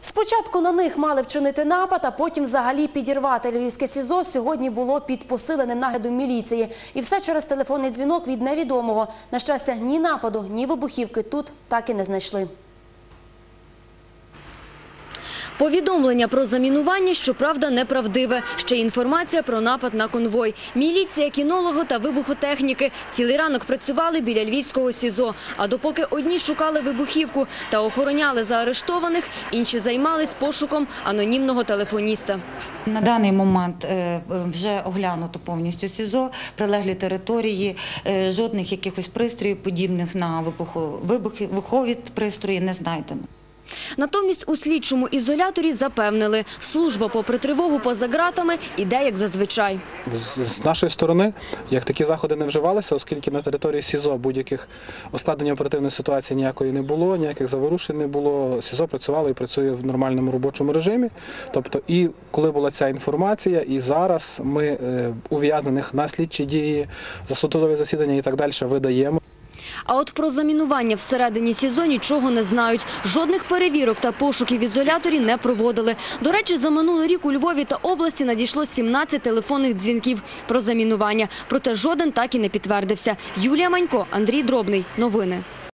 Спочатку на них мали вчинити напад, а потім взагалі підірвати львівське СІЗО. Сьогодні було під посиленим наглядом міліції. І все через телефонний дзвінок від невідомого. На щастя, ні нападу, ні вибухівки тут так і не знайшли. Повідомлення про замінування, щоправда, неправдиве. Ще інформація про напад на конвой. Міліція, кінолого та вибухотехніки цілий ранок працювали біля львівського СІЗО. А допоки одні шукали вибухівку та охороняли заарештованих, інші займались пошуком анонімного телефоніста. На даний момент е, вже оглянуто повністю СІЗО, прилеглі території, е, жодних якихось пристроїв, подібних на вибухо- вибухові пристрої не знайдено. Натомість у слідчому ізоляторі запевнили, служба попри тривогу поза ґратами іде як зазвичай. З нашої сторони, як такі заходи не вживалися, оскільки на території СІЗО будь-яких ускладнень оперативної ситуації ніякої не було, ніяких заворушень не було. СІЗО працювало і працює в нормальному робочому режимі. Тобто, і коли була ця інформація, і зараз ми е, ув'язнених на слідчі дії, за судове засідання і так далі видаємо. А от про замінування всередині СІЗО нічого не знають. Жодних перевірок та пошуків ізоляторі не проводили. До речі, за минулий рік у Львові та області надійшло 17 телефонних дзвінків про замінування. Проте жоден так і не підтвердився. Юлія Манько, Андрій Дробний. Новини.